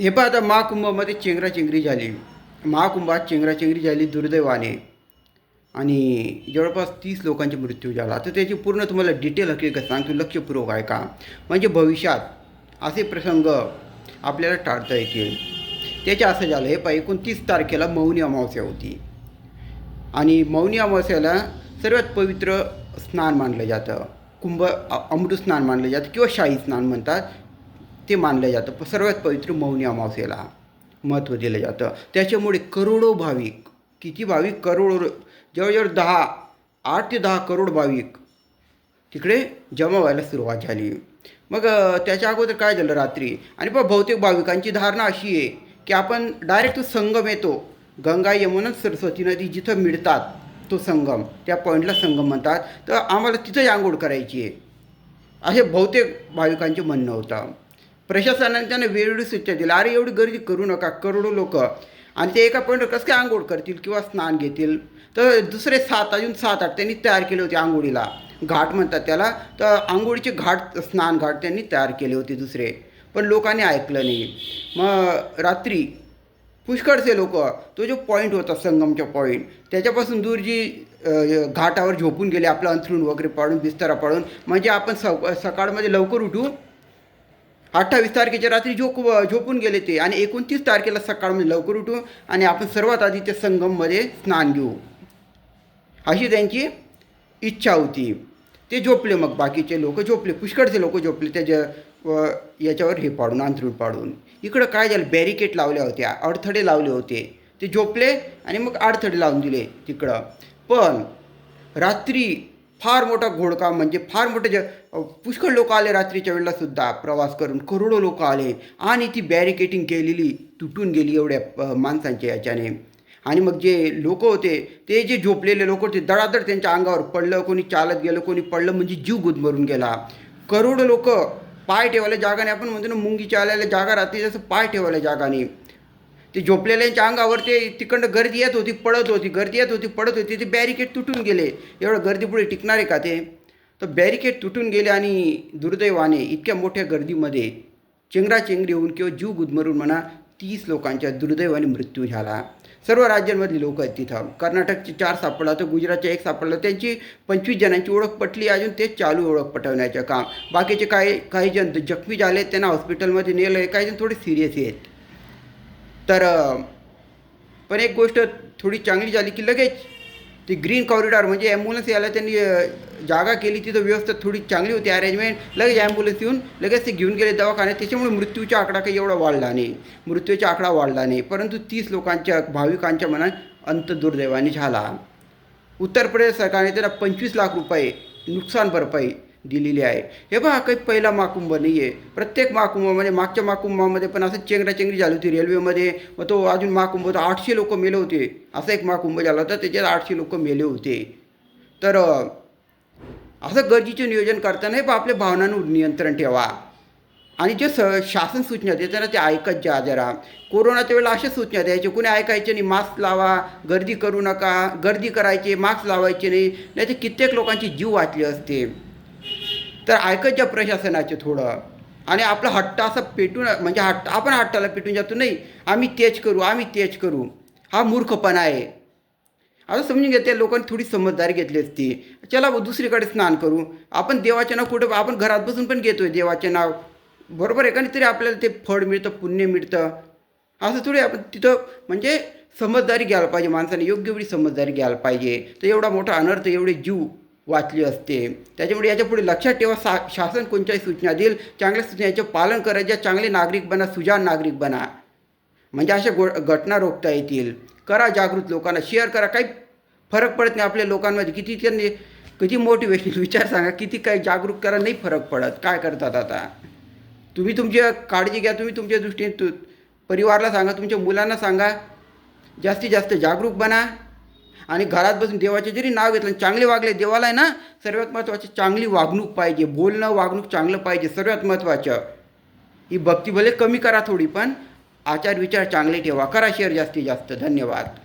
हे पहा आता महाकुंभामध्ये चेंगराचेंगरी झाली. महाकुंभात चेंगराचेंगरी झाली दुर्दैवाने. आणि जवळपास तीस लोकांचा मृत्यू झाला. तर त्याची पूर्ण तुम्हाला डिटेल हकीकत सांगतो लक्षपूर्वक आहे का म्हणजे भविष्यात असे प्रसंग आपल्याला टाळता येतील. त्याच्या असं झालं हे पहा एकोणतीस तारखेला मौनी अमावस्या होती. आणि मौनी अमावस्याला सर्वात पवित्र स्नान मानलं जातं. कुंभ अमृत स्नान मानलं जातं किंवा शाही स्नान म्हणतात. ते मानलं जातं. प- सर्वात पवित्र मौनी अमावस्येला महत्त्व दिलं जातं. त्याच्यामुळे करोडो भाविक किती भाविक? करोडो जवळजवळ दहा आठ ते दहा करोड भाविक तिकडे जमा व्हायला सुरुवात झाली. मग त्याच्या अगोदर काय झालं रात्री? आणि पण बहुतेक भाविकांची धारणा अशी आहे की आपण डायरेक्ट तो संगम येतो. गंगा यमुना सरस्वती नदी जिथं मिळतात तो संगम. त्या पॉईंटला संगम म्हणतात. तर आम्हाला तिथंच आंघोळ करायची आहे. असे बहुतेक भाविकांचे म्हणणं होतं. प्रशासनाने त्यांना वेळोवेळी सूचना दिल्या. अरे एवढी गर्दी करू नका करोडो लोक. आणि ते एका पॉईंटवर कसं काय आंघोळ करतील किंवा स्नान घेतील? तर दुसरे सात अजून सात आठ त्यांनी तयार केले होते आंघोळीला. घाट म्हणतात त्याला. तर आंघोळीचे घाट स्नान घाट त्यांनी तयार केले होते दुसरे. पण लोकांनी ऐकलं नाही. मग रात्री पुष्कळचे लोक तो जो पॉईंट होता संगमचा पॉईंट त्याच्यापासून दूर जी घाटावर झोपून गेले आपलं अंथरूण वगैरे पाडून बिस्तारा पाडून म्हणजे आपण स सकाळमध्ये लवकर उठू अठ्ठावीस तारखेच्या रात्री झोप झोपून गेले ते. आणि एकोणतीस तारखेला सकाळ म्हणजे लवकर उठू आणि आपण सर्वात आधी त्या संगममध्ये स्नान घेऊ. अशी त्यांची इच्छा होती. ते झोपले मग. बाकीचे लोक झोपले. पुष्कळचे लोक झोपले. त्याच्या व याच्यावर हे पाडून अंथरूण पाडून. इकडं काय झालं? बॅरिकेड लावल्या होत्या. अडथळे लावले होते. ते झोपले आणि मग अडथळे लावून दिले तिकडं. पण रात्री फार मोठा घोडका म्हणजे फार मोठे ज पुष्कळ लोक आले रात्रीच्या वेळेला सुद्धा प्रवास करून करोडो लोक आले आणि ती बॅरिकेटिंग केलेली तुटून गेली एवढ्या माणसांच्या याच्याने. आणि मग जे लोक होते ते जे झोपलेले लोक होते दडादड त्यांच्या अंगावर पडलं कोणी चालत गेलं कोणी पडलं म्हणजे जीव गुदमरून गेला. करोडो लोक पाय ठेवायला जागा नाही. आपण म्हणतो ना मुंगीच्या आल्याला जागा राहते जसं पाय ठेवायला जागा नाही. ते झोपलेल्यांच्या अंगावर ते तिकडं गर्दी येत होती पडत होती गर्दी येत होती पडत होती. ते बॅरिकेड तुटून गेले. एवढं गर्दीपुढे टिकणार आहे का ते? तर बॅरिकेड तुटून गेले आणि दुर्दैवाने इतक्या मोठ्या गर्दीमध्ये चेंगराचेंगरी होऊन किंवा जीव गुदमरून म्हणा तीस लोकांच्या दुर्दैवाने मृत्यू झाला. सर्व राज्यांमधली लोक आहेत तिथं. कर्नाटकचे चार सापडला तर गुजरातचे एक सापडला त्यांची पंचवीस जणांची ओळख पटली. अजून तेच चालू ओळख पटवण्याचं काम. बाकीचे काही काही जण जखमी झाले त्यांना हॉस्पिटलमध्ये नेलं. आहे काही जण थोडे सिरियस आहेत. तर पण एक गोष्ट थोडी चांगली झाली की लगेच ती ग्रीन कॉरिडॉर म्हणजे ॲम्ब्युलन्स यायला त्यांनी जागा केली. तिथं व्यवस्था थोडी चांगली होती. अरेंजमेंट लगेच ॲम्ब्युलन्स येऊन लगेच ते घेऊन गेले दवाखान्यात. त्याच्यामुळे मृत्यूचा आकडा काही एवढा वाढला नाही. मृत्यूचा आकडा वाढला नाही. परंतु तीस लोकांच्या भाविकांच्या मनात अंत दुर्दैवाने झाला. उत्तर प्रदेश सरकारने त्याला पंचवीस लाख रुपये नुकसान भरपाई दिलेली आहे. हे बघा काही पहिला माकुंभ नाही आहे प्रत्येक महाकुंभामध्ये मागच्या माकुंभामध्ये पण असं चेंगराचेंगरी झाली होती रेल्वेमध्ये. मग तो अजून महाकुंभ होता आठशे लोक मेले होते. असा एक महाकुंभ झाला होता त्याच्यात आठशे लोक मेले होते. तर असं गरजेचे नियोजन करताना हे आपल्या भावनांवर नियंत्रण ठेवा. आणि जे स शासन सूचना देताना ते ऐकत जा जरा. कोरोनाच्या वेळेला अशा सूचना द्यायच्या कुणी ऐकायचे नाही मास्क लावा गर्दी करू नका. गर्दी करायचे मास्क लावायचे नाही. नाही ते कित्येक लोकांची जीव वाचले असते. तर ऐकायच्या प्रशासनाचे थोडं. आणि आपला हट्ट असं पेटून म्हणजे हट्ट आपण हट्टाला पेटून जातो नाही आम्ही तेच करू आम्ही तेच करू. हा मूर्खपणा आहे. आता समजून घेते त्या लोकांनी थोडी समजदारी घेतली असती. चला दुसरीकडे स्नान करू. आपण देवाचे नाव कुठं आपण घरात बसून पण घेतो आहे देवाचे नाव. बरोबर आहे का नाही? तरी आपल्याला ते फळ मिळतं पुण्य मिळतं. असं थोडी आपण तिथं म्हणजे समजदारी घ्यायला पाहिजे माणसाने योग्य वेळी समजदारी घ्यायला पाहिजे. तर एवढा मोठा अनर्थ एवढे जीव. वाचली असते. त्याच्यामुळे याच्यापुढे लक्षात ठेवा सा शासन कोणत्याही सूचना देईल. चांगल्या सूचनेचं पालन करायच्या चांगले नागरिक बना सुजाण नागरिक बना. म्हणजे अशा गो घटना रोखता येतील. करा जागृत लोकांना शेअर करा. काही फरक पडत नाही आपल्या लोकांमध्ये. किती त्यांनी किती मोटिवेशन विचार सांगा. किती काही जागरूक करा नाही फरक पडत. काय करतात आता? तुम्ही तुमची काळजी घ्या तुम्ही तुमच्या दृष्टीने तु परिवारला सांगा तुमच्या मुलांना सांगा. जास्तीत जास्त जागरूक बना. आणि घरात बसून देवाचे जरी नाव घेतलं आणि चांगले वागले देवाला आहे ना सर्वात महत्त्वाचे चांगली वागणूक पाहिजे. बोलणं वागणूक चांगलं पाहिजे सर्वात महत्त्वाचं ही भक्ती भले कमी करा थोडी पण आचार विचार चांगले ठेवा. करा शेअर जास्तीत जास्त. धन्यवाद.